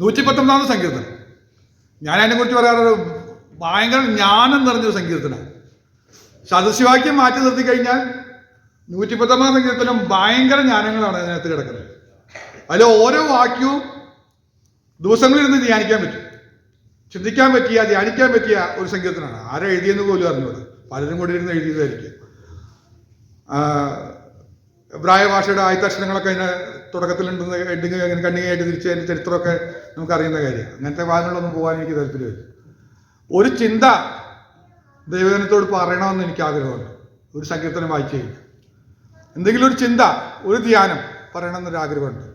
നൂറ്റി പത്തൊമ്പതാമത് സങ്കീർത്തനം. ഞാൻ അതിനെക്കുറിച്ച് പറയാറുള്ളത് ഭയങ്കര ജ്ഞാനം നിറഞ്ഞൊരു സങ്കീർത്തനമാണ്. സദസ്യവാക്യം മാറ്റി നിർത്തി കഴിഞ്ഞാൽ നൂറ്റി പത്തൊമ്പതാം സങ്കീർത്തനം ഭയങ്കര ജ്ഞാനങ്ങളാണ് അതിനകത്ത് കിടക്കുന്നത്. അതിൽ ഓരോ വാക്യവും ദിവസങ്ങളിരുന്ന് ധ്യാനിക്കാൻ പറ്റും. ചിന്തിക്കാൻ പറ്റിയ ധ്യാനിക്കാൻ പറ്റിയ ഒരു സങ്കീർത്തനമാണ്. ആരെ എഴുതിയെന്ന് പോലും അറിഞ്ഞൂടെ പലരും കൂടി ഇരുന്ന് എഴുതിയതായിരിക്കും. എബ്രായ ഭാഷയുടെ ആയത്തക്ഷരങ്ങളൊക്കെ അതിന് തുടക്കത്തിലുണ്ടെന്ന് എഡിങ് അങ്ങനെ കണ്ണികയായിട്ട് തിരിച്ച് അതിന്റെ ചരിത്രമൊക്കെ നമുക്കറിയുന്ന കാര്യമാണ് അങ്ങനത്തെ വാഹനങ്ങളൊന്നും പോകാൻ എനിക്ക് താല്പര്യമില്ല. ഒരു ചിന്ത ദൈവജനത്തോട് പറയണമെന്ന് എനിക്ക് ആഗ്രഹമുണ്ട്. ഒരു സങ്കീർത്തനം വായിച്ചു കഴിഞ്ഞാൽ എന്തെങ്കിലും ഒരു ചിന്ത ഒരു ധ്യാനം പറയണമെന്നൊരു ആഗ്രഹമുണ്ട്.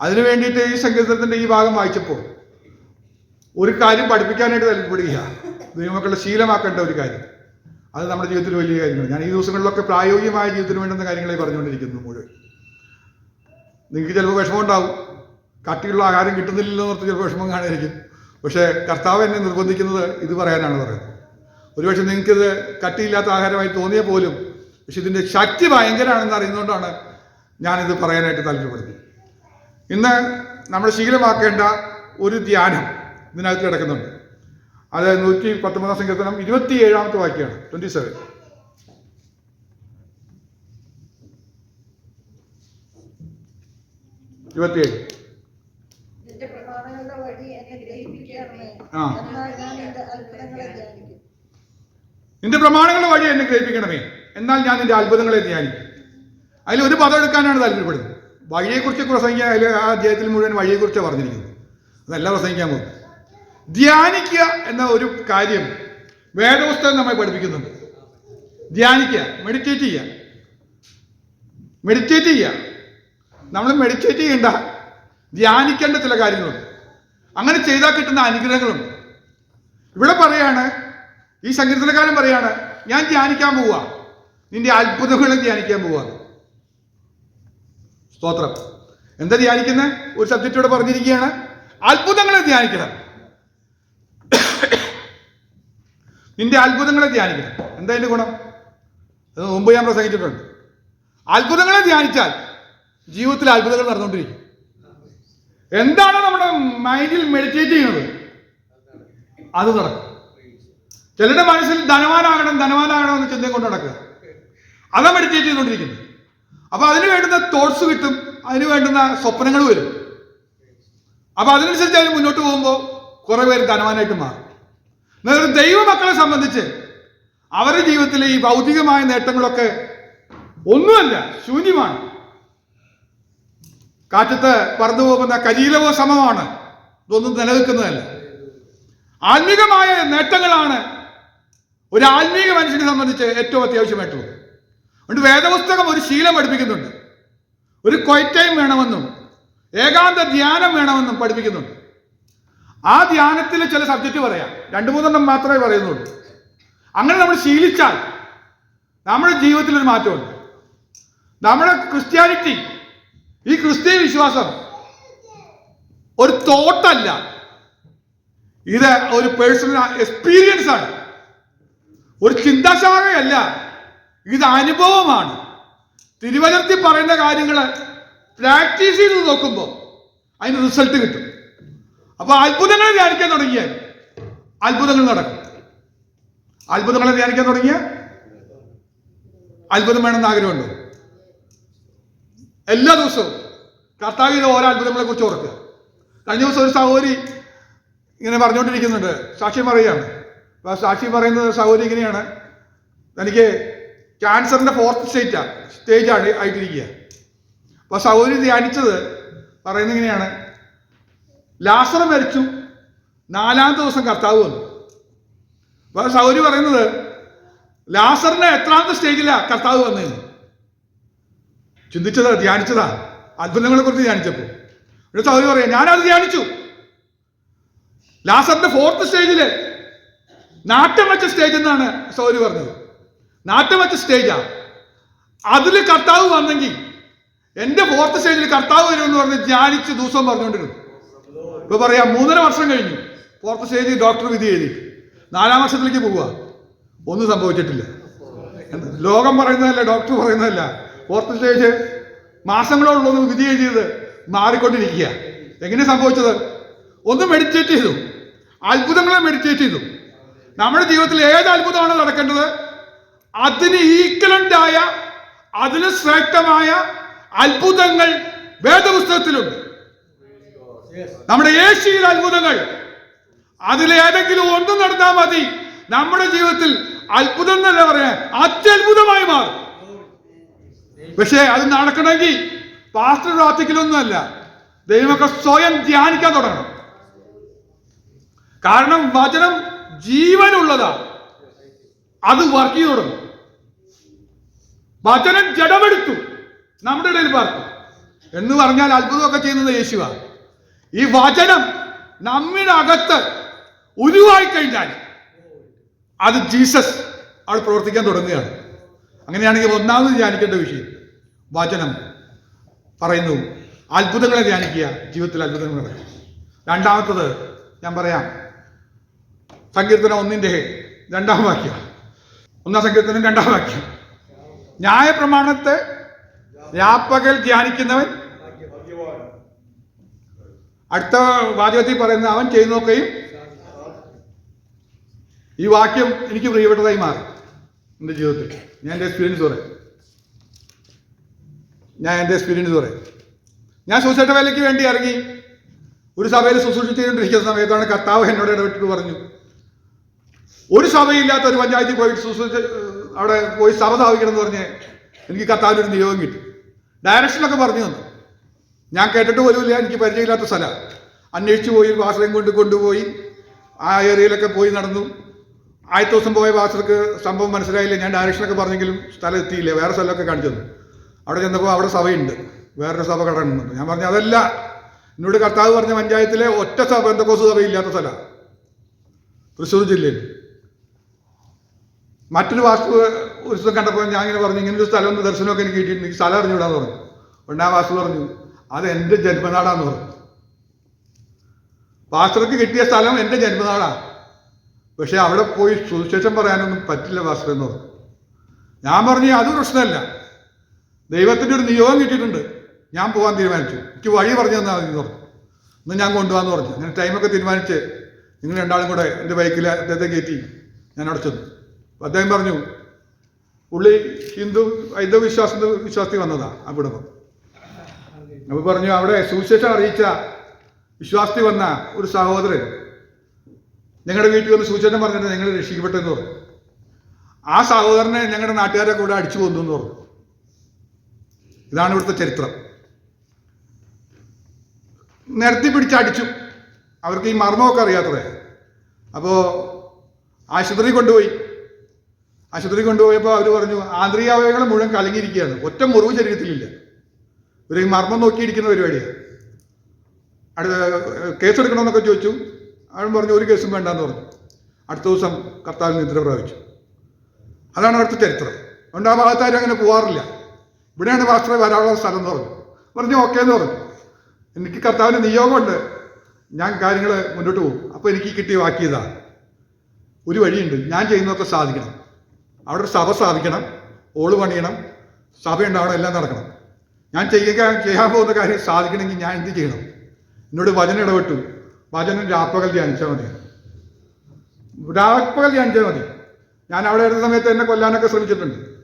അതിനു വേണ്ടിയിട്ട് ഈ സങ്കീർത്തനത്തിന്റെ ഈ ഭാഗം വായിച്ചപ്പോൾ ഒരു കാര്യം പഠിപ്പിക്കാനായിട്ട് താല്പര്യപ്പെടുക ദൈവമക്കളുടെ ശീലമാക്കേണ്ട ഒരു കാര്യം. അത് നമ്മുടെ ജീവിതത്തിൽ വലിയ കാര്യങ്ങൾ ഞാൻ ഈ ദിവസങ്ങളിലൊക്കെ പ്രായോഗികമായ ജീവിതത്തിന് വേണ്ടുന്ന കാര്യങ്ങളെ പറഞ്ഞുകൊണ്ടിരിക്കുന്നു മുഴുവൻ. നിങ്ങൾക്ക് ചിലപ്പോൾ വിഷമം ഉണ്ടാവും. കട്ടിയുള്ള ആഹാരം കിട്ടുന്നില്ലല്ലോ എന്നോർത്ത് ചിലപ്പോൾ വിഷമം കാണുമായിരിക്കും. പക്ഷേ കർത്താവ് എന്നെ നിർബന്ധിക്കുന്നത് ഇത് പറയാനാണ് പറയുന്നത്. ഒരുപക്ഷെ നിങ്ങൾക്കിത് കട്ടിയില്ലാത്ത ആഹാരമായി തോന്നിയ പോലും പക്ഷെ ഇതിന്റെ ശക്തി ഭയങ്കരമാണെന്ന് അറിയുന്നതുകൊണ്ടാണ് ഞാനിത് പറയാനായിട്ട് താല്പര്യപ്പെടുന്നത്. ഇന്ന് നമ്മൾ ശീലമാക്കേണ്ട ഒരു ധ്യാനം ഇതിനകത്ത് കിടക്കുന്നുണ്ട്. അത് നൂറ്റി പത്തൊമ്പതാം സങ്കീർത്തനം ഇരുപത്തി ഏഴാമത്തെ വാക്യമാണ് ട്വന്റി സെവൻ ഇരുപത്തിയേഴ്. നിന്റെ പ്രമാണങ്ങളുടെ വഴി എന്നെ ഗ്രഹിപ്പിക്കണമേ. ആ. എന്നാൽ ഞാൻ നിന്റെ അത്ഭുതങ്ങളെ ധ്യാനിക്കും. നിന്റെ പ്രമാണങ്ങളുടെ വഴി എന്നെ ഗ്രഹിപ്പിക്കണമേ. എന്നാൽ ഞാൻ നിന്റെ അത്ഭുതങ്ങളെ ധ്യാനിക്കും. അതിൽ ഒരു പദം എടുക്കാനാണ് താല്പര്യപ്പെടുന്നത്. വഴിയെക്കുറിച്ച് പ്രസംഗിക്കുക അതിൽ ആ അധ്യായത്തിൽ മുഴുവൻ വഴിയെക്കുറിച്ച് പറഞ്ഞിരിക്കുന്നു അതല്ല പ്രസംഗിക്കാൻ പോകും. ധ്യാനിക്കുക എന്ന ഒരു കാര്യം വേദപുസ്തകം നമ്മെ പഠിപ്പിക്കുന്നുണ്ട്. ധ്യാനിക്കുക മെഡിറ്റേറ്റ് ചെയ്യുക. മെഡിറ്റേറ്റ് ചെയ്യുക. നമ്മൾ മെഡിറ്റേറ്റ് ചെയ്യണ്ട. ധ്യാനിക്കേണ്ട ചില കാര്യങ്ങളുണ്ട്. അങ്ങനെ ചെയ്താൽ കിട്ടുന്ന അനുഗ്രഹങ്ങളുണ്ട് ഇവിടെ പറയാണ് ഈ സങ്കീർത്തനക്കാരൻ പറയാണ് ഞാൻ ധ്യാനിക്കാൻ പോവുക നിന്റെ അത്ഭുതങ്ങളും ധ്യാനിക്കാൻ പോവുക സ്തോത്രം. എന്താ ധ്യാനിക്കുന്നത് ഒരു സബ്ജക്റ്റ് ഇവിടെ പറഞ്ഞിരിക്കുകയാണ്. അത്ഭുതങ്ങളെ ധ്യാനിക്കണം. നിന്റെ അത്ഭുതങ്ങളെ ധ്യാനിക്കണം. എന്താ അതിന്റെ ഗുണം? അത് മുമ്പ് ഞാൻ പ്രസംഗിച്ചിട്ടുണ്ട്. അത്ഭുതങ്ങളെ ധ്യാനിച്ചാൽ ജീവിതത്തിൽ അത്ഭുതങ്ങൾ നടന്നുകൊണ്ടിരിക്കും. എന്താണ് നമ്മുടെ മൈൻഡിൽ മെഡിറ്റേറ്റ് ചെയ്യുന്നത്? അത് നടക്കും. ചിലരുടെ മനസ്സിൽ ധനവാനാകണം ധനവാനാകണം എന്ന് ചിന്തയും കൊണ്ട് നടക്കുക. അതാ മെഡിറ്റേറ്റ് ചെയ്തുകൊണ്ടിരിക്കുന്നത്. അപ്പൊ അതിന് വേണ്ടുന്ന തോട്ട്സ് കിട്ടും അതിന് വേണ്ടുന്ന സ്വപ്നങ്ങൾ വരും. അപ്പൊ അതിനനുസരിച്ച് അതിന് മുന്നോട്ട് പോകുമ്പോൾ കുറെ പേര് ധനവാനായിട്ട് മാറും. എന്നാൽ ദൈവ ദൈവമക്കളെ സംബന്ധിച്ച് അവരുടെ ജീവിതത്തിലെ ഈ ഭൗതികമായ നേട്ടങ്ങളൊക്കെ ഒന്നുമല്ല ശൂന്യമാണ്. കാറ്റത്ത് പറന്നു പോകുന്ന കരീലവോ സമമാണ്. ഇതൊന്നും നിലനിൽക്കുന്നതല്ല. ആത്മീകമായ നേട്ടങ്ങളാണ് ഒരു ആത്മീക മനുഷ്യനെ സംബന്ധിച്ച് ഏറ്റവും അത്യാവശ്യമായിട്ടുള്ളത്. അതുകൊണ്ട് വേദപുസ്തകം ഒരു ശീലം പഠിപ്പിക്കുന്നുണ്ട്. ഒരു ക്വൈറ്റ് വേണമെന്നും ഏകാന്ത ധ്യാനം വേണമെന്നും പഠിപ്പിക്കുന്നുണ്ട്. ആ ധ്യാനത്തിൽ ചില സബ്ജക്റ്റ് പറയാം. രണ്ടു മൂന്നെണ്ണം മാത്രമേ പറയുന്നുള്ളൂ. അങ്ങനെ നമ്മൾ ശീലിച്ചാൽ നമ്മുടെ ജീവിതത്തിൽ ഒരു മാറ്റമുണ്ട്. നമ്മുടെ ക്രിസ്ത്യാനിറ്റി ഈ ക്രിസ്തീയ വിശ്വാസം ഒരു തോട്ടല്ല. ഇത് ഒരു പേഴ്സണൽ എക്സ്പീരിയൻസ് ആണ്. ഒരു ചിന്താശാഖയല്ല. ഇത് അനുഭവമാണ്. തിരുവനന്തി പറയുന്ന കാര്യങ്ങൾ പ്രാക്ടീസ് ചെയ്ത് നോക്കുമ്പോൾ അതിന് റിസൾട്ട് കിട്ടും. അപ്പൊ അത്ഭുതങ്ങൾ ധ്യാനിക്കാൻ തുടങ്ങിയാൽ അത്ഭുതങ്ങൾ നടക്കും. അത്ഭുതങ്ങളെ ധ്യാനിക്കാൻ തുടങ്ങിയ? അത്ഭുതം വേണമെന്ന് ആഗ്രഹമുണ്ടോ? എല്ലാ ദിവസവും കർത്താവ് ചെയ്ത ഓരോ അത്ഭുതങ്ങളെ കുറിച്ച് ഓർക്കുക. കഴിഞ്ഞ ദിവസം ഒരു സഹോദരി ഇങ്ങനെ പറഞ്ഞുകൊണ്ടിരിക്കുന്നുണ്ട്. സാക്ഷി പറയുകയാണ്. അപ്പൊ ആ സാക്ഷ്യം പറയുന്നത് സഹോദരി ഇങ്ങനെയാണ്. തനിക്ക് ക്യാൻസറിന്റെ ഫോർത്ത് സ്റ്റേറ്റാ സ്റ്റേജാണ് ആയിട്ടിരിക്കുക. അപ്പൊ സഹോദരി ധ്യാനിച്ചത് പറയുന്നത് ഇങ്ങനെയാണ്. ലാസർ മരിച്ചു. നാലാമത്തെ ദിവസം കർത്താവ് വന്നു. അപ്പൊ സൗരി പറയുന്നത് ലാസറിന്റെ എത്രാമത്തെ സ്റ്റേജിലാ കർത്താവ് വന്നതെന്ന്? ചിന്തിച്ചതാ ധ്യാനിച്ചതാ. അത്ഭുതങ്ങളെ കുറിച്ച് ധ്യാനിച്ചപ്പോൾ ഒരു സഹോദരി പറയാം ഞാനത് ധ്യാനിച്ചു. ലാസറിന്റെ ഫോർത്ത് സ്റ്റേജിൽ നാട്ടം വെച്ച സ്റ്റേജ് എന്നാണ് സൗരി പറഞ്ഞത്. നാട്ടം വെച്ച സ്റ്റേജാ അതിൽ കർത്താവ് വന്നെങ്കിൽ എന്റെ ഫോർത്ത് സ്റ്റേജിൽ കർത്താവ് വരും എന്ന് പറഞ്ഞ് ധ്യാനിച്ച് ദിവസം പറഞ്ഞുകൊണ്ടിരുന്നു. ഇപ്പൊ പറയാം മൂന്നര വർഷം കഴിഞ്ഞു. ഫോർത്ത് സ്റ്റേജിൽ ഡോക്ടർ വിധി എഴുതി. നാലാം വർഷത്തിലേക്ക് പോവുക. ഒന്നും സംഭവിച്ചിട്ടില്ല? ലോകം പറയുന്നതല്ല ഡോക്ടർ പറയുന്നതല്ല. ഫോർത്ത് സ്റ്റേജ് മാസങ്ങളോടുള്ള വിധി എഴുതിയത് മാറിക്കൊണ്ടിരിക്കുക. എങ്ങനെ സംഭവിച്ചത്? ഒന്ന് മെഡിറ്റേറ്റ് ചെയ്തു. അത്ഭുതങ്ങളെ മെഡിറ്റേറ്റ് ചെയ്തു. നമ്മുടെ ജീവിതത്തിൽ ഏത് അത്ഭുതമാണ് നടക്കേണ്ടത്? അതിന് ഈക്വലന്റായ അതിന് ശ്രേഷ്ഠമായ അത്ഭുതങ്ങൾ വേദപുസ്തകത്തിലുണ്ട്. നമ്മുടെ ഏഷ്യയിൽ അത്ഭുതങ്ങൾ. അതിൽ ഏതെങ്കിലും ഒന്ന് നടന്നാൽ മതി. നമ്മുടെ ജീവിതത്തിൽ അത്ഭുതം എന്നല്ല പറയാൻ അത്യത്ഭുതമായി മാറും. പക്ഷേ അത് നടക്കണമെങ്കിൽ പാസ്റ്റർ പ്രാർത്ഥിക്കലൊന്നുമല്ല ദൈവമൊക്കെ സ്വയം ധ്യാനിക്കാൻ തുടങ്ങണം. കാരണം വചനം ജീവനുള്ളതാണ്. അത് വർക്ക് ചെയ്ത് തുടങ്ങും. വചനം ജഡമെടുത്തു. നമ്മുടെ ഇടയിൽ പാർത്തു. എന്ന് പറഞ്ഞാൽ അത്ഭുതമൊക്കെ ചെയ്യുന്നത് യേശുവ. ഈ വചനം നമ്മുടെ അകത്ത് ഉരുവായി കഴിഞ്ഞാൽ അത് ജീസസ് അവിടെ പ്രവർത്തിക്കാൻ തുടങ്ങുകയാണ്. അങ്ങനെയാണെങ്കിൽ ഒന്നാമത് ധ്യാനിക്കേണ്ട വിഷയം വചനം പറയുന്നു. അത്ഭുതങ്ങളെ ധ്യാനിക്കുക ജീവിതത്തിൽ അത്ഭുതങ്ങൾ രണ്ടാമത്തത് ഞാൻ പറയാം സങ്കീർത്തനം ഒന്നിന്റെ രണ്ടാം വാക്യം. ഒന്നാം സങ്കീർത്തനം രണ്ടാം വാക്യം. ന്യായപ്രമാണത്തെ രാപ്പകൽ ധ്യാനിക്കുന്നവൻ അടുത്ത വാചകത്തിൽ പറയുന്ന അവൻ ചെയ്തു നോക്കുകയും ഈ വാക്യം എനിക്ക് പ്രിയപ്പെട്ടതായി മാറി. എന്റെ ജീവിതത്തിൽ. ഞാൻ എന്റെ എക്സ്പീരിയൻസ് പറയാം. ഞാൻ എന്റെ എക്സ്പീരിയൻസ് പറയാം. ഞാൻ സുശേഷ വേലയ്ക്ക് വേണ്ടി ഇറങ്ങി. ഒരു സഭയിൽ ശുശ്രൂഷ ചെയ്തുകൊണ്ടിരിക്കുന്ന സമയത്താണ് കർത്താവ് എന്നോട് ഇടപെട്ടിട്ട് പറഞ്ഞു. ഒരു സഭയില്ലാത്ത ഒരു പഞ്ചായത്തിൽ പോയി ശുശ്രൂഷ അവിടെ പോയി സഭ സ്ഥാപിക്കണം എന്ന് പറഞ്ഞ് എനിക്ക് കർത്താവിന്റെ ഒരു നിയോഗം കിട്ടി. ഡയറക്ഷനൊക്കെ പറഞ്ഞു തന്നു. ഞാൻ കേട്ടിട്ട് പോലുമില്ല എനിക്ക് പരിചയമില്ലാത്ത സ്ഥലം. അന്വേഷിച്ചു പോയി വാസലയും കൊണ്ട് കൊണ്ടുപോയി. ആ ഏരിയയിലൊക്കെ പോയി നടന്നു. ആദ്യത്തെ ദിവസം പോയ വാസർക്ക് സംഭവം മനസ്സിലായില്ല. ഞാൻ ഡയറക്ഷനൊക്കെ പറഞ്ഞെങ്കിലും സ്ഥലം എത്തിയില്ല. വേറെ സ്ഥലമൊക്കെ കാണിച്ചു തന്നു. അവിടെ ചെന്നപ്പോൾ അവിടെ സഭയുണ്ട്. വേറൊരു സഭ കടന്നുണ്ട്. ഞാൻ പറഞ്ഞു അതല്ല. എന്നോട് കർത്താവ് പറഞ്ഞ പഞ്ചായത്തിലെ ഒറ്റ സഭ എന്തൊക്കെ സഭയില്ലാത്ത സ്ഥലമാണ് തൃശ്ശൂർ ജില്ലയിൽ. മറ്റൊരു വാസ്തു ഒരു ദിവസം കണ്ടപ്പോൾ ഞാൻ ഇങ്ങനെ പറഞ്ഞു ഇങ്ങനെ ഒരു സ്ഥലം ഒന്ന് ദർശനമൊക്കെ എനിക്ക് കിട്ടിയിട്ടുണ്ട്. സ്ഥലം അറിഞ്ഞുവിടാന്ന് പറഞ്ഞു. ഒന്നാം വാസ്തു പറഞ്ഞു അത് എന്റെ ജന്മനാടാന്ന് പറഞ്ഞു. പാസ്റ്റർക്ക് കിട്ടിയ സ്ഥലം എന്റെ ജന്മനാടാ. പക്ഷെ അവിടെ പോയി സുവിശേഷം പറയാനൊന്നും പറ്റില്ല ഭാസ്കരൻ എന്ന് പറഞ്ഞു. ഞാൻ പറഞ്ഞു അത് പ്രശ്നമല്ല. ദൈവത്തിന്റെ ഒരു നിയോഗം കിട്ടിയിട്ടുണ്ട്. ഞാൻ പോകാൻ തീരുമാനിച്ചു. എനിക്ക് വഴി പറഞ്ഞു തന്നാൽ മതി പറഞ്ഞു. ഇന്ന് ഞാൻ കൊണ്ടുപോകാന്ന് പറഞ്ഞു. അങ്ങനെ ടൈമൊക്കെ തീരുമാനിച്ച് നിങ്ങൾ രണ്ടാളും കൂടെ എന്റെ ബൈക്കിൽ അദ്ദേഹത്തെ കയറ്റി ഞാൻ അവിടെ ചെന്നു. അദ്ദേഹം പറഞ്ഞു പുള്ളി ഹിന്ദു ഹൈന്ദവ വിശ്വാസ വിശ്വാസത്തിൽ വന്നതാ ആ കുടുംബം. അപ്പോൾ പറഞ്ഞു അവിടെ സുവിശേഷം അറിയിച്ച വിശ്വാസത്തിൽ വന്ന ഒരു സഹോദരൻ ഞങ്ങളുടെ വീട്ടിൽ വന്ന് സൂചന പറഞ്ഞിട്ട് നിങ്ങൾ രക്ഷിക്കപ്പെട്ടെന്ന് പറഞ്ഞു. ആ സഹോദരനെ ഞങ്ങളുടെ നാട്ടുകാരെ കൂടെ അടിച്ചു കൊന്നു എന്ന് പറഞ്ഞു. ഇതാണ് ഇവിടുത്തെ ചരിത്രം. നിരത്തി പിടിച്ചടിച്ചു അവർക്ക് ഈ മർമ്മമൊക്കെ അറിയാത്തതേ. അപ്പോൾ ആശുപത്രി കൊണ്ടുപോയി. ആശുപത്രി കൊണ്ടുപോയപ്പോൾ അവർ പറഞ്ഞു ആന്തരികാവയവങ്ങൾ മുഴുവൻ കലങ്ങിയിരിക്കുകയാണ്. ഒറ്റ മുറിവ് ശരീരത്തിലില്ല. ഒരു മർമ്മം നോക്കിയിരിക്കുന്ന പരിപാടിയാണ് അടുത്ത കേസ് എടുക്കണമെന്നൊക്കെ ചോദിച്ചു. അവൻ പറഞ്ഞു ഒരു കേസും വേണ്ടെന്ന് പറഞ്ഞു. അടുത്ത ദിവസം കർത്താവിൽ നിദ്ര പ്രാപിച്ചു അതാണ് അവിടുത്തെ ചരിത്രം. അതുകൊണ്ട് ആ ഭാഗത്താരും അങ്ങനെ പോകാറില്ല ഇവിടെയാണ് പാസ്റ്ററെ വരാനുള്ള സ്ഥലം എന്ന് പറഞ്ഞു. പറഞ്ഞു ഓക്കെ എന്ന് പറഞ്ഞു. എനിക്ക് കർത്താവിന് നിയോഗമുണ്ട്. ഞാൻ കാര്യങ്ങൾ മുന്നോട്ട് പോകും. അപ്പോൾ എനിക്ക് കിട്ടിയ വാക്കിയതാ ഒരു വഴിയുണ്ട്. ഞാൻ ചെയ്യുന്നതൊക്കെ സാധിക്കണം. അവിടെ ഒരു സഭ സാധിക്കണം ഓൾ പണിയണം. സഭ ഉണ്ടാവണം എല്ലാം നടക്കണം. ഞാൻ ചെയ്യുക ചെയ്യാൻ പോകുന്ന കാര്യം സാധിക്കണമെങ്കിൽ ഞാൻ എന്ത് ചെയ്യണം? എന്നോട് വചനം ഇടപെട്ടു. വചനം രാപ്പകൽ ധ്യാനിച്ചാൽ മതി. രാപ്പകൽ ധ്യാനിച്ചാൽ മതി. ഞാൻ അവിടെ വരുന്ന സമയത്ത് എന്നെ കൊല്ലാനൊക്കെ ശ്രമിച്ചിട്ടുണ്ട്.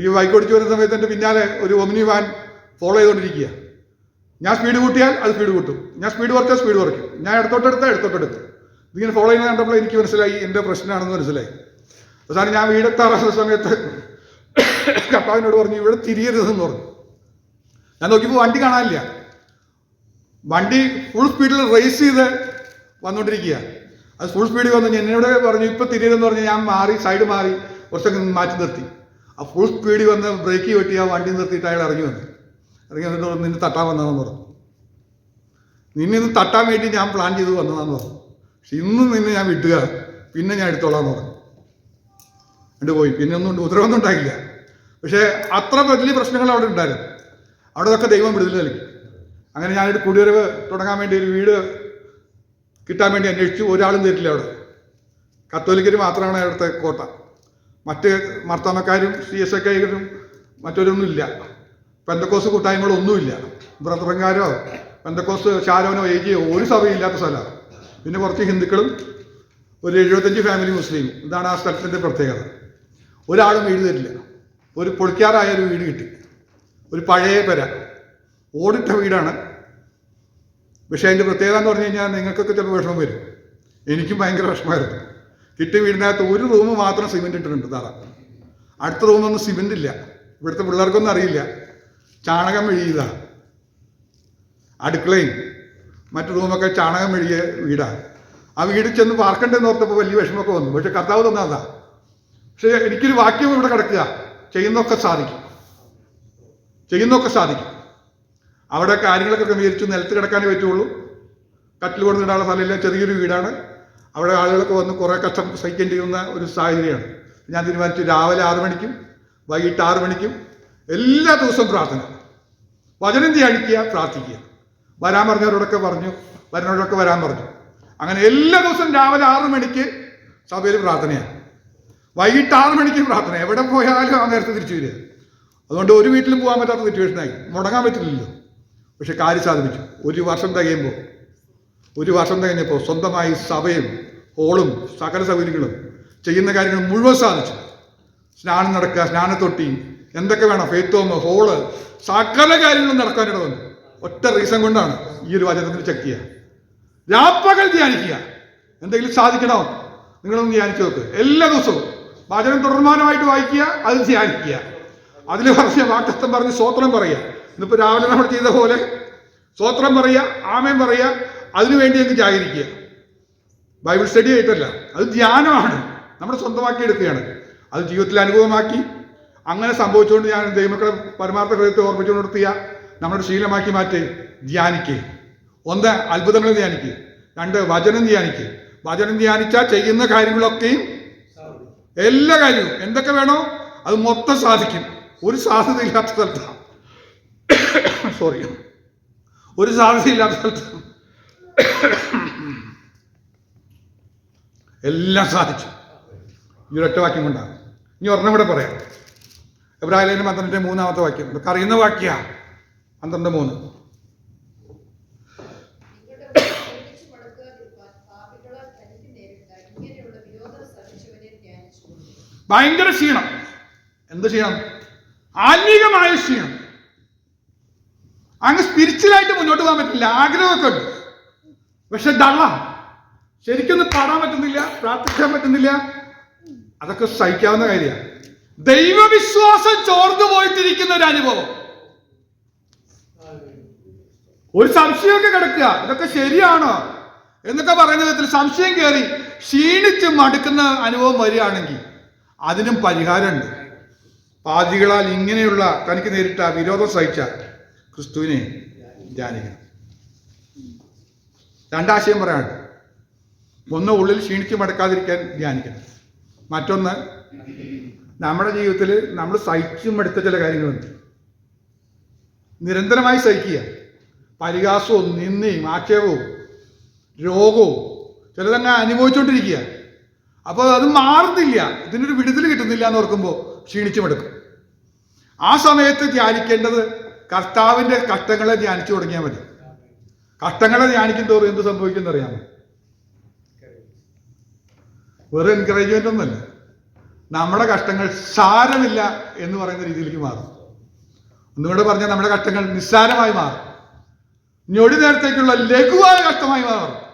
ഈ ബൈക്ക് ഓടിച്ചു വരുന്ന സമയത്ത് എന്റെ പിന്നാലെ ഒരു ഒമിനി വാൻ ഫോളോ ചെയ്തുകൊണ്ടിരിക്കുക ഞാൻ സ്പീഡ് കൂട്ടിയാൽ അത് സ്പീഡ് കൂട്ടും. ഞാൻ സ്പീഡ് കുറച്ചാൽ സ്പീഡ് കുറയ്ക്കും. ഞാൻ ഇടത്തോട്ടെടുത്താൽ ഇടത്തോട്ടെടുത്ത് ഇതിങ്ങനെ ഫോളോ ചെയ്യുന്ന കണ്ടപ്പോൾ എനിക്ക് മനസ്സിലായി എന്റെ പ്രശ്നമാണെന്ന് മനസ്സിലായി. അവസാനം ഞാൻ വീടെത്താറുള്ള സമയത്ത് കർത്താവിനോട് പറഞ്ഞു ഇവിടെ തിരിയരുതെന്ന് പറഞ്ഞു. ഞാൻ നോക്കിയപ്പോൾ വണ്ടി കാണാനില്ല. വണ്ടി ഫുൾ സ്പീഡിൽ റേസ് ചെയ്ത് വന്നുകൊണ്ടിരിക്കുക അത് ഫുൾ സ്പീഡിൽ വന്ന് എന്നോട് പറഞ്ഞു ഇപ്പം തിരിയരുതെന്ന് പറഞ്ഞ് ഞാൻ മാറി സൈഡ് മാറി കുറച്ചൊക്കെ മാറ്റി നിർത്തി. ആ ഫുൾ സ്പീഡിൽ വന്ന് ബ്രേക്ക് വെട്ടി ആ വണ്ടി നിർത്തിയിട്ട് അയാൾ ഇറങ്ങി വന്നു. ഇറങ്ങി വന്നിട്ട് പറഞ്ഞു, നിന്നെ തട്ടാൻ വന്നതാന്ന് പറഞ്ഞു. നിന്നെ ഇന്ന് തട്ടാൻ വേണ്ടി ഞാൻ പ്ലാൻ ചെയ്ത് വന്നതാന്ന് പറഞ്ഞു. പക്ഷെ ഇന്നും നിന്നെ ഞാൻ വിട്ടുക പിന്നെ ഞാൻ എടുത്തോളാന്ന് പറഞ്ഞു. എന്നിട്ട് പോയി. പിന്നെ ഒന്നും ഉത്തരവൊന്നും ഉണ്ടായില്ല. പക്ഷേ അത്ര വലിയ പ്രശ്നങ്ങൾ അവിടെ ഉണ്ടായിരുന്നു. അവിടെ ദൈവം വിടുതൽ നൽകി. അങ്ങനെ ഞാനൊരു കുടിയൊരു തുടങ്ങാൻ വേണ്ടി ഒരു വീട് കിട്ടാൻ വേണ്ടി അന്വേഷിച്ചു. ഒരാളും തരില്ല അവിടെ. കത്തോലിക്കർ മാത്രമാണ് അവിടുത്തെ കോട്ട. മറ്റ് മർത്താമക്കാരും സി എസ് എക്കാരും മറ്റൊരൊന്നും ഇല്ല. പെന്തക്കോസ് കൂട്ടായ്മകളൊന്നുമില്ല. ബ്രദറങ്കാരോ പെന്തക്കോസ് ശാരോനോ ഏജിയോ ഒരു സഭയില്ലാത്ത സ്ഥലമാണ് പിന്നെ കുറച്ച് ഹിന്ദുക്കളും ഒരു എഴുപത്തഞ്ച് ഫാമിലി മുസ്ലിം. ഇതാണ് ആ സ്ഥലത്തിന്റെ പ്രത്യേകത. ഒരാളും വീട് തരില്ല. ഒരു പൊളിക്കാറായ ഒരു വീട് കിട്ടി. ഒരു പഴയ പെര. ഓടിട്ട വീടാണ്. പക്ഷേ അതിന്റെ പ്രത്യേകത എന്ന് പറഞ്ഞു കഴിഞ്ഞാൽ നിങ്ങൾക്കൊക്കെ ചിലപ്പോൾ വിഷമം വരും. എനിക്കും ഭയങ്കര വിഷമമായിരുന്നു. കിട്ടിയ വീടിനകത്ത് ഒരു റൂം മാത്രം സിമെന്റ് ഇട്ടിട്ടുണ്ട് താറ അടുത്ത റൂമൊന്നും സിമെന്റ് ഇല്ല. ഇവിടുത്തെ പിള്ളേർക്കൊന്നും അറിയില്ല. ചാണകം മെഴുകിയതാണ് അടുക്കളയും മറ്റു റൂമൊക്കെ ചാണകം മെഴുകിയ വീടാണ് ആ വീട് ചെന്ന് പാർക്കണ്ടെന്ന് ഓർത്തപ്പോൾ വലിയ വിഷമമൊക്കെ വന്നു. പക്ഷെ കർത്താവ് തന്നതാ പക്ഷേ എനിക്കൊരു വാക്യം ഇവിടെ കിടക്കുക. ചെയ്യുന്നൊക്കെ സാധിക്കും. ചെയ്യുന്നൊക്കെ സാധിക്കും. അവിടെ കാര്യങ്ങളൊക്കെ ക്രമീകരിച്ച് നിലത്ത് കിടക്കാനേ പറ്റുള്ളൂ. കട്ടിൽ കൊണ്ട് ഇടാനുള്ള സ്ഥലമില്ല ചെറിയൊരു വീടാണ്. അവിടെ ആളുകളൊക്കെ വന്ന് കുറേ കഷ്ടം സഹിക്കേണ്ടി വരുന്ന ഒരു സാഹചര്യമാണ്. ഞാൻ തീരുമാനിച്ചു രാവിലെ ആറ് മണിക്കും വൈകിട്ട് ആറ് മണിക്കും എല്ലാ ദിവസവും പ്രാർത്ഥന. വചനം ധ്യാനിക്കുക പ്രാർത്ഥിക്കുക. വരാൻ പറഞ്ഞവരോടൊക്കെ പറഞ്ഞു വരുന്നവരോടൊക്കെ വരാൻ പറഞ്ഞു. അങ്ങനെ എല്ലാ ദിവസവും രാവിലെ ആറ് മണിക്ക് സഭയിൽ പ്രാർത്ഥനയാണ്. വൈകിട്ട് ആറ് മണിക്ക് പ്രാർത്ഥന. എവിടെ പോയാലും ആ നേരത്തെ തിരിച്ചു വരിക. അതുകൊണ്ട് ഒരു വീട്ടിലും പോകാൻ പറ്റാത്ത സിറ്റുവേഷനായി മുടങ്ങാൻ പറ്റില്ലല്ലോ. പക്ഷെ കാര്യം സാധിപ്പിച്ചു. ഒരു വർഷം തികയുമ്പോൾ ഒരു വർഷം തികഞ്ഞപ്പോൾ സ്വന്തമായി സഭയും ഹോളും സകല സൗകര്യങ്ങളും ചെയ്യുന്ന കാര്യങ്ങൾ മുഴുവൻ സാധിച്ചു. സ്നാനം നടക്കുക സ്നാനത്തൊട്ടി എന്തൊക്കെ വേണം ഫെയ്ത്തോമ് ഹോൾ സകല കാര്യങ്ങളും നടക്കാനിട വന്നു. ഒറ്റ റീസൺ കൊണ്ടാണ് ഈ ഒരു വചനത്തിന് ചെയ്യുക. രാപ്പകൽ ധ്യാനിക്കുക. എന്തെങ്കിലും സാധിക്കണോ? നിങ്ങളൊന്ന് ധ്യാനിച്ചു നോക്ക്. എല്ലാ ദിവസവും വചനം തുടർമാനമായിട്ട് വായിക്കുക അത് ധ്യാനിക്കുക. അതിൽ പറഞ്ഞ വാക്തത്വം പറഞ്ഞ് സ്വോത്രം പറയുക. ഇന്നിപ്പോൾ രാവിലെ നമ്മൾ ചെയ്ത പോലെ സ്വോത്രം പറയുക ആമയം പറയുക അതിനുവേണ്ടി അങ്ങ് ജാഗരിക്കുക. ബൈബിൾ സ്റ്റഡി ആയിട്ടല്ല അത് ധ്യാനമാണ്. നമ്മൾ സ്വന്തമാക്കി എടുക്കുകയാണ്. അത് ജീവിതത്തിൽ അനുഭവമാക്കി. അങ്ങനെ സംഭവിച്ചുകൊണ്ട് ഞാൻ ദൈവമക്കളെ പരമാർത്ഥ ഹൃദയത്തെ ഓർമ്മിച്ചുകൊണ്ട് നിർത്തിയ നമ്മുടെ ശീലമാക്കി മാറ്റി ധ്യാനിക്കുക ഒന്ന് അത്ഭുതങ്ങൾ ധ്യാനിക്കുക രണ്ട് വചനം ധ്യാനിക്കുക വചനം ധ്യാനിച്ചാൽ ചെയ്യുന്ന കാര്യങ്ങളൊക്കെയും എല്ലാ കാര്യവും എന്തൊക്കെ വേണോ അത് മൊത്തം സാധിക്കും. ഒരു സാധ്യതയില്ലാത്ത സ്ഥലത്താണ് സോറി ഒരു സാധ്യതയില്ലാത്ത സ്ഥലത്ത്. എല്ലാം സാധിച്ചു. ഈ ഒരൊറ്റ വാക്യം കൊണ്ടാണ് ഇനി ഒരെണ്ണം കൂടെ പറയാം. എബ്രാഹിലേനും പന്ത്രണ്ടിന്റെ മൂന്നാമത്തെ വാക്യം. ഇതൊക്കെ അറിയുന്ന വാക്യാ. പന്ത്രണ്ട് മൂന്ന്. ഭയങ്കര ക്ഷീണം. എന്ത് ക്ഷീണം? ആത്മീകമായ ക്ഷീണം. അങ്ങ് സ്പിരിച്വലായിട്ട് മുന്നോട്ട് പോകാൻ പറ്റില്ല. ആഗ്രഹമൊക്കെ ഉണ്ട് പക്ഷെ ഡള്ള ശരിക്കൊന്നും പാടാൻ പറ്റുന്നില്ല പ്രാർത്ഥിക്കാൻ പറ്റുന്നില്ല. അതൊക്കെ സഹിക്കാവുന്ന കാര്യമാണ്. ദൈവവിശ്വാസം ചോർന്നു പോയിട്ടിരിക്കുന്ന ഒരു അനുഭവം. ഒരു സംശയമൊക്കെ കിടക്കുക. ഇതൊക്കെ ശരിയാണോ? എന്നൊക്കെ പറയുന്ന വിധത്തിൽ സംശയം കയറി ക്ഷീണിച്ച് മടുക്കുന്ന അനുഭവം വരികയാണെങ്കിൽ അതിനും പരിഹാരമുണ്ട്. പാതികളാൽ ഇങ്ങനെയുള്ള തനിക്ക് നേരിട്ട വിരോധം സഹിച്ച ക്രിസ്തുവിനെ ധ്യാനിക്കണം. രണ്ടാശയം പറയാനുണ്ട്. ഒന്ന് ഉള്ളിൽ ക്ഷീണിച്ച് മടക്കാതിരിക്കാൻ ധ്യാനിക്കണം. മറ്റൊന്ന് നമ്മുടെ ജീവിതത്തിൽ നമ്മൾ സഹിച്ചും എടുത്ത ചില കാര്യങ്ങളുണ്ട്. നിരന്തരമായി സഹിക്കുക. പരിഹാസവും നിന്ദയും ആക്ഷേപവും രോഗവും ചിലതങ്ങ് അനുഭവിച്ചുകൊണ്ടിരിക്കുക അപ്പോൾ അത് മാറുന്നില്ല. ഇതിനൊരു വിടുതൽ കിട്ടുന്നില്ല എന്ന് ഓർക്കുമ്പോൾ ക്ഷീണിച്ചുമെടുക്കും ആ സമയത്ത് ധ്യാനിക്കേണ്ടത് കർത്താവിന്റെ കഷ്ടങ്ങളെ ധ്യാനിച്ചു തുടങ്ങിയാൽ മതി. കഷ്ടങ്ങളെ ധ്യാനിക്കും തോറും എന്ത് സംഭവിക്കുമെന്ന് അറിയാമോ? വെറും എൻകറേജ്മെന്റ് ഒന്നുമല്ല. നമ്മുടെ കഷ്ടങ്ങൾ സാരമില്ല എന്ന് പറയുന്ന രീതിയിലേക്ക് മാറും. ഒന്നുകൂടെ പറഞ്ഞാൽ നമ്മുടെ കഷ്ടങ്ങൾ നിസ്സാരമായി മാറും. ഞൊടി നേരത്തേക്കുള്ള ലഘുവായ കഷ്ടമായി മാറും.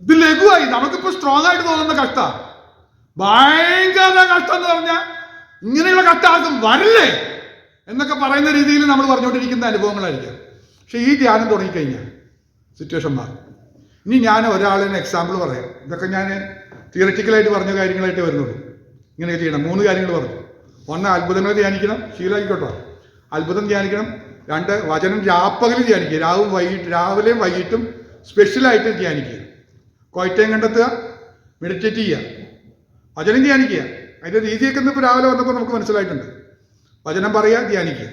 ഇത് ലഘുവായി. നമുക്കിപ്പോ സ്ട്രോങ് ആയിട്ട് തോന്നുന്ന കഷ്ട. ഭയങ്കര കഷ്ടം എന്ന് പറഞ്ഞാൽ ഇങ്ങനെയുള്ള കഷ്ടം ആർക്കും വരില്ലേ? എന്നൊക്കെ പറയുന്ന രീതിയിൽ നമ്മൾ പറഞ്ഞുകൊണ്ടിരിക്കുന്ന അനുഭവങ്ങളായിരിക്കും. പക്ഷെ ഈ ധ്യാനം തുടങ്ങിക്കഴിഞ്ഞാൽ സിറ്റുവേഷൻ മാറും. ഇനി ഞാൻ ഒരാളിന് എക്സാമ്പിൾ പറയാം. ഇതൊക്കെ ഞാൻ തിയററ്റിക്കലായിട്ട് പറഞ്ഞ കാര്യങ്ങളായിട്ട് വരുന്നുള്ളൂ. ഇങ്ങനെ ചെയ്യണം. മൂന്ന് കാര്യങ്ങൾ പറഞ്ഞു. ഒന്ന് അത്ഭുതങ്ങൾ ധ്യാനിക്കണം. ശീലമായിക്കോട്ടോ. അത്ഭുതം ധ്യാനിക്കണം. രണ്ട് വചനം രാപ്പകൽ ധ്യാനിക്കുക. രാവും വൈകിട്ട് രാവിലെയും വൈകിട്ടും സ്പെഷ്യലായിട്ട് ധ്യാനിക്കുക. ക്വൈറ്റയും കണ്ടെത്തുക. മെഡിറ്റേറ്റ് ചെയ്യുക. വചനം ധ്യാനിക്കുക. അതിന്റെ രീതിയൊക്കെ ഇന്നിപ്പോൾ രാവിലെ വന്നപ്പോൾ നമുക്ക് മനസ്സിലായിട്ടുണ്ട്. വചനം പറയാൻ ധ്യാനിക്കുക.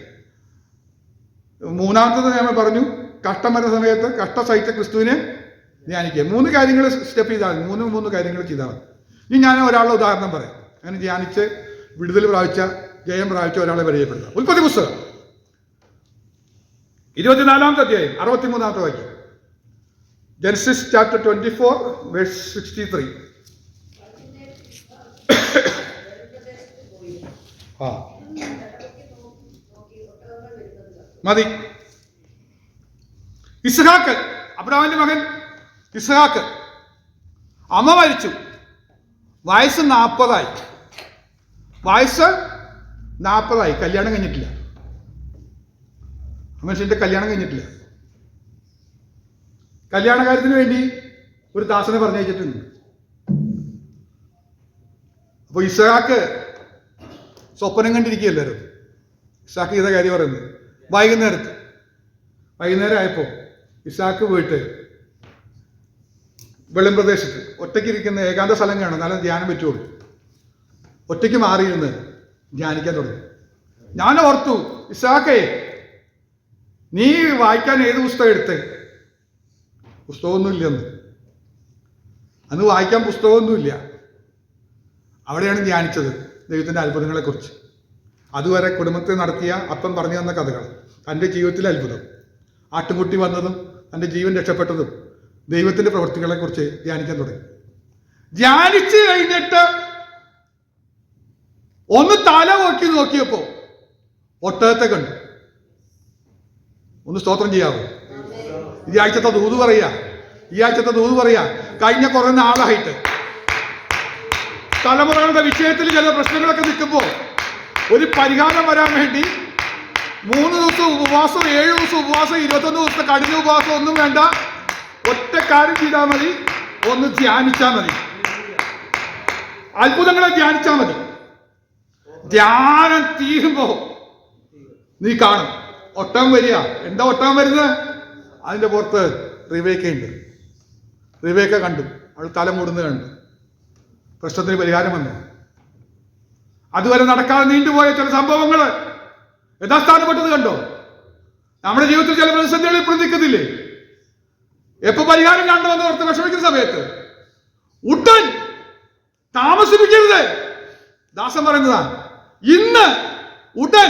മൂന്നാമത്തത് ഞാൻ പറഞ്ഞു കഷ്ടം വരുന്ന സമയത്ത് കഷ്ട സഹിച്ച ക്രിസ്തുവിനെ ധ്യാനിക്കുക. മൂന്ന് കാര്യങ്ങൾ സ്റ്റെപ്പ് ചെയ്താൽ മതി. മൂന്ന് മൂന്ന് കാര്യങ്ങൾ ചെയ്താൽ മതി. ഇനി ഞാൻ ഒരാളുടെ ഉദാഹരണം പറയാം. അങ്ങനെ ധ്യാനിച്ച് വിടുതൽ പ്രാപിച്ച ജയം പ്രാപിച്ച ഒരാളെ പരിചയപ്പെടുത്താം. ഉൽപ്പത്തി പുസ്തകം. ഇരുപത്തിനാലാമത്തെ അധ്യായം അറുപത്തിമൂന്നാമത്തെ വാക്യം. Genesis chapter twenty four sixty three ആ കടവയ്ക്ക് നോക്കി നോക്കി ഒട്ടകങ്ങൾ വരുന്നത് കണ്ടു. മതി. ഇസ്ഹാക്ക് അബ്രഹാമിന്റെ മകൻ ഇസ്ഹാക്ക്. അമ്മ മരിച്ചു. വയസ്സ് നാൽപ്പതായി വയസ്സ് നാൽപ്പതായി കല്യാണം കഴിഞ്ഞിട്ടില്ല. ആ മനുഷ്യന്റെ കല്യാണം കഴിഞ്ഞിട്ടില്ല. കല്യാണ കാര്യത്തിന് വേണ്ടി ഒരു ദാസനെ പറഞ്ഞയച്ചിട്ടുണ്ട് അപ്പൊ ഇസഹാക്ക് സ്വപ്നം കണ്ടിരിക്കുകയല്ലായിരുന്നു ഇസാക്ക് ചെയ്ത കാര്യം പറയുന്നത്. വൈകുന്നേരത്ത്. വൈകുന്നേരം ആയപ്പോൾ ഇസാക്ക് പോയിട്ട് വെള്ളം പ്രദേശത്ത് ഒറ്റയ്ക്ക് ഇരിക്കുന്ന ഏകാന്ത സ്ഥലം കാണും നല്ല ധ്യാനം പറ്റുള്ളൂ. ഒറ്റയ്ക്ക് മാറിയിരുന്ന് ധ്യാനിക്കാൻ തുടങ്ങി. ഞാൻ ഓർത്തു ഇസാക്കേ നീ വായിക്കാൻ ഏത് പുസ്തകം എടുത്തേ? പുസ്തകമൊന്നുമില്ലെന്ന്. അന്ന് വായിക്കാൻ പുസ്തകമൊന്നുമില്ല. അവിടെയാണ് ധ്യാനിച്ചത് ദൈവത്തിന്റെ അത്ഭുതങ്ങളെക്കുറിച്ച്. അതുവരെ കുടുംബത്തിൽ നടത്തിയ അപ്പം പറഞ്ഞു തന്ന കഥകൾ. തന്റെ ജീവിതത്തിലെ അത്ഭുതം. ആട്ടുംകുട്ടി വന്നതും തന്റെ ജീവൻ രക്ഷപ്പെട്ടതും ദൈവത്തിന്റെ പ്രവൃത്തികളെക്കുറിച്ച് ധ്യാനിക്കാൻ തുടങ്ങി. ധ്യാനിച്ചു കഴിഞ്ഞിട്ട് ഒന്ന് തല നോക്കി നോക്കിയപ്പോ ഒട്ടകത്തെ കണ്ടു. ഒന്ന് സ്തോത്രം ചെയ്യാവോ? ഈ ആഴ്ചത്തെ ദൂത് പറയാ ഈ ആഴ്ചത്തെ ദൂത് പറയാ കഴിഞ്ഞ കുറേ നാളായിട്ട്. തലമുറകളുടെ വിഷയത്തിൽ ചില പ്രശ്നങ്ങളൊക്കെ നിൽക്കുമ്പോൾ ഒരു പരിഹാരം വരാൻ വേണ്ടി മൂന്ന് ദിവസം ഉപവാസം ഏഴ് ദിവസം ഉപവാസം ഇരുപത്തൊന്ന് ദിവസത്തെ കഠിന ഉപവാസം ഒന്നും വേണ്ട. ഒറ്റ കാര്യം ചെയ്താൽ മതി. ഒന്ന് ധ്യാനിച്ചാൽ മതി. അത്ഭുതങ്ങളെ ധ്യാനിച്ചാൽ മതി. ധ്യാനം തീരുമ്പോ നീ കാണും. ഒട്ടകം വരിക. എന്താ ഒട്ടകം വരുന്നത്? അതിന്റെ പുറത്ത് റിവേക്ക ഉണ്ട്. റിവേക്ക കണ്ടു. അവൾ തല മൂടുന്നത് കണ്ടു. പ്രശ്നത്തിന് പരിഹാരം വന്നു. അതുവരെ നടക്കാതെ നീണ്ടുപോയ ചില സംഭവങ്ങൾ യഥാസ്ഥാനപ്പെട്ടത് കണ്ടോ? നമ്മുടെ ജീവിതത്തിൽ ചില പ്രതിസന്ധികൾ പ്രതിക്കുന്നില്ലേ എപ്പോ പരിഹാരം കണ്ടുവന്ന് ഓർത്ത് വിഷമിക്കുന്ന സമയത്ത് ഉടൻ താമസിപ്പിക്കരുത്. ദാസം പറയുന്നതാണ് ഇന്ന് ഉടൻ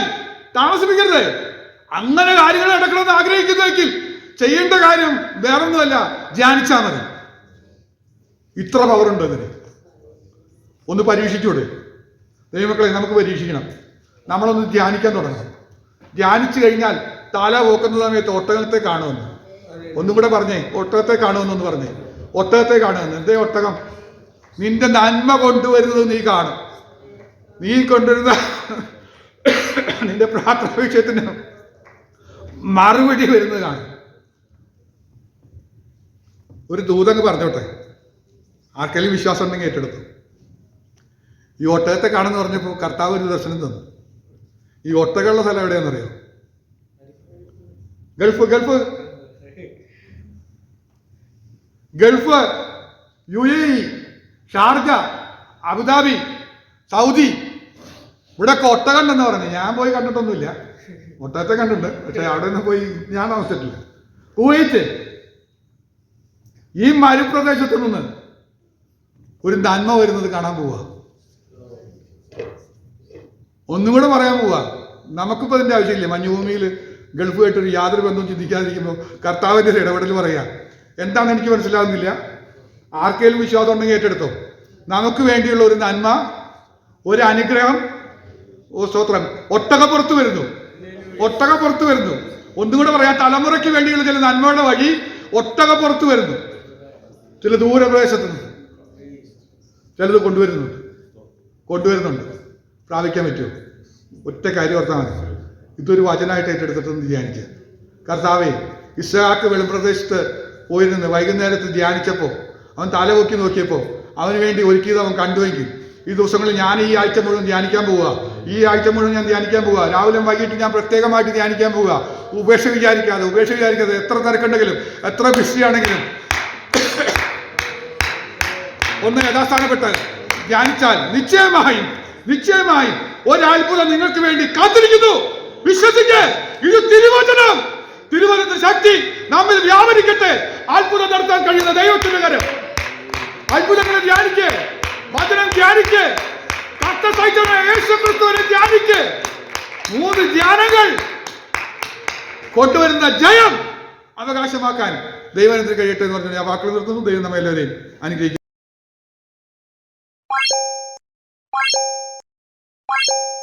താമസിപ്പിക്കരുത്. അങ്ങനെ കാര്യങ്ങൾ നടക്കണമെന്ന് ആഗ്രഹിക്കുന്നുവെങ്കിൽ ചെയ്യേണ്ട കാര്യം വേറൊന്നുമല്ല ധ്യാനിച്ചാൽ മതി. ഇത്ര പവറുണ്ട് അതിന് ഒന്ന് പരീക്ഷിച്ചൂടെ? ദൈവമക്കളെ നമുക്ക് പരീക്ഷിക്കണം. നമ്മളൊന്ന് ധ്യാനിക്കാൻ തുടങ്ങണം. ധ്യാനിച്ചു കഴിഞ്ഞാൽ തല പോക്കുന്ന സമയത്ത് ഒട്ടകത്തെ കാണുമെന്ന്. ഒന്നും കൂടെ പറഞ്ഞേ ഒട്ടകത്തെ കാണുമെന്നൊന്ന് പറഞ്ഞേ. ഒട്ടകത്തെ കാണുമെന്ന്. എന്തേ ഒട്ടകം? നിന്റെ നന്മ കൊണ്ടുവരുന്നത് നീ കാണും. നീ കൊണ്ടുവരുന്ന നിന്റെ പ്രാർത്ഥന വിഷയത്തിന് മറുപടി വരുന്നത് കാണും. ഒരു ദൂതങ്ങ് പറഞ്ഞോട്ടെ? ആർക്കെങ്കിലും വിശ്വാസം ഉണ്ടെങ്കിൽ ഏറ്റെടുത്തു. ഈ ഒട്ടകത്തെ കാണുന്ന പറഞ്ഞപ്പോൾ കർത്താവ് ഒരു ദർശനം തന്നു. ഈ ഒട്ടകളുടെ സ്ഥലം എവിടെയാണെന്നറിയോ? Gulf Gulf. Gulf U A E Sharjah Abu Dhabi Saudi. ഇവിടെ ഒട്ടകം കണ്ടെന്ന് പറഞ്ഞു. ഞാൻ പോയി കണ്ടിട്ടൊന്നുമില്ല. ഒട്ടകത്തെ കണ്ടിട്ടുണ്ട്. പക്ഷെ അവിടെ നിന്ന് പോയി ഞാൻ താമസിച്ചിട്ടില്ല. കുവൈറ്റ്. ഈ മരുപ്രദേശത്തു നിന്ന് ഒരു നന്മ വരുന്നത് കാണാൻ പോവാ. ഒന്നും കൂടെ പറയാൻ പോവാ. നമുക്കിപ്പോൾ അതിന്റെ ആവശ്യമില്ല? മഞ്ഞുഭൂമിയിൽ ഗൾഫുമായിട്ടൊരു യാതൊരു ബന്ധവും ചിന്തിക്കാതിരിക്കുമ്പോൾ കർത്താവിന്റെ ഒരു ഇടപെടൽ പറയാ. എന്താണ് എനിക്ക് മനസ്സിലാകുന്നില്ല ആർക്കെങ്കിലും വിശ്വാസം ഉണ്ടെങ്കിൽ ഏറ്റെടുത്തോ. നമുക്ക് വേണ്ടിയുള്ള ഒരു നന്മ ഒരു അനുഗ്രഹം ഓ സ്തോത്രം. ഒട്ടകപ്പുറത്ത് വരുന്നു. ഒട്ടകപ്പുറത്ത് വരുന്നു. ഒന്നും കൂടെ പറയാം തലമുറയ്ക്ക് വേണ്ടിയുള്ള ചില നന്മയുടെ വഴി ഒട്ടകപ്പുറത്ത് വരുന്നു. ചില ദൂരപ്രദേശത്ത് ചിലത് കൊണ്ടുവരുന്നുണ്ട്. കൊണ്ടുവരുന്നുണ്ട്. പ്രാപിക്കാൻ പറ്റുമോ? ഒറ്റ കാര്യം ഓർത്താൽ മതി. ഇതൊരു വചനമായിട്ട് ഏറ്റെടുത്തിട്ടൊന്ന് ധ്യാനിക്കുക കർത്താവേ ഇസ്ഹാക്ക് വെളിപ്രദേശത്ത് പോയിരുന്ന് വൈകുന്നേരത്ത് ധ്യാനിച്ചപ്പോൾ അവൻ തലപൊക്കി നോക്കിയപ്പോൾ അവന് വേണ്ടി ഒരുക്കിയത് അവൻ കണ്ടുവെങ്കിൽ ഈ ദിവസങ്ങളിൽ ഞാൻ ഈ ആഴ്ച മുഴുവൻ ധ്യാനിക്കാൻ പോവുക. ഈ ആഴ്ച മുഴുവൻ ഞാൻ ധ്യാനിക്കാൻ പോവുക. രാവിലെ വൈകിട്ട് ഞാൻ പ്രത്യേകമായിട്ട് ധ്യാനിക്കാൻ പോവുക. ഉപേക്ഷ വിചാരിക്കാതെ ഉപേക്ഷ വിചാരിക്കാതെ എത്ര തിരക്കുണ്ടെങ്കിലും എത്ര ബിസിയാണെങ്കിലും ഒന്ന് യഥാസ്ഥാനപ്പെട്ട് ധ്യാനിച്ചാൽ നിശ്ചയമായും നിശ്ചയമായും ഒരത്ഭുതം നിങ്ങൾക്ക് വേണ്ടി കാത്തിരിക്കുന്നു. വിശ്വസിക്ക്. ഇത് തിരുവചനം. തിരുവചനത്തിന്റെ ശക്തി നമ്മിൽ വ്യാപരിക്കട്ടെ. അത്ഭുതം നടത്താൻ കഴിയുന്ന ദൈവത്തിന്റെ കരം. അത്ഭുതങ്ങളെ ധ്യാനിക്ക്. വചനം ധ്യാനിക്ക്. കഷ്ട സഹിച്ചവനെ യേശു മൂന്ന് ധ്യാനങ്ങൾ. കൊണ്ടുവരുന്ന ജയം അവകാശമാക്കാൻ ദൈവനത്തിന് കഴിയട്ടെ എന്ന് പറഞ്ഞാൽ ഞാൻ വാക്കുകൾ നിർത്തുന്നു. ദൈവം നമ്മെ എല്ലാവരെയും you